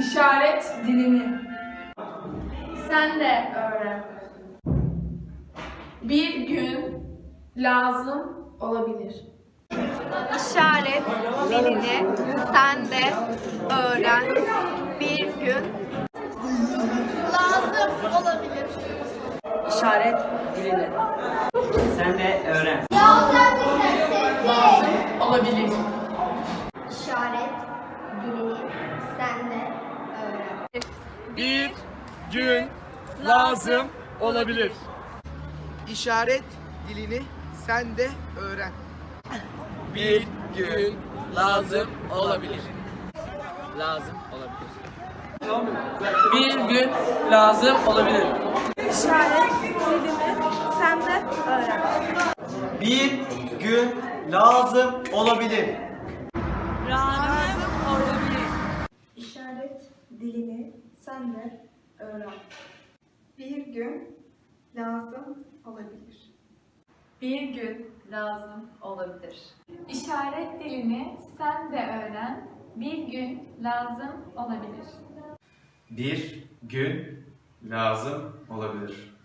İşaret dilini sen de öğren. Bir gün lazım olabilir. İşaret dilini sen de öğren. Bir gün lazım olabilir. İşaret dilini. Sen de öğren. Olabilir. Bir gün lazım olabilir. İşaret dilini sen de öğren. Bir gün lazım olabilir. Lazım olabilir. Bir gün lazım olabilir. İşaret dilini sen de öğren. Bir gün lazım olabilir. İşaret dilini sen de öğren. Bir gün lazım olabilir. Bir gün lazım olabilir. İşaret dilini sen de öğren. Bir gün lazım olabilir. Bir gün lazım olabilir.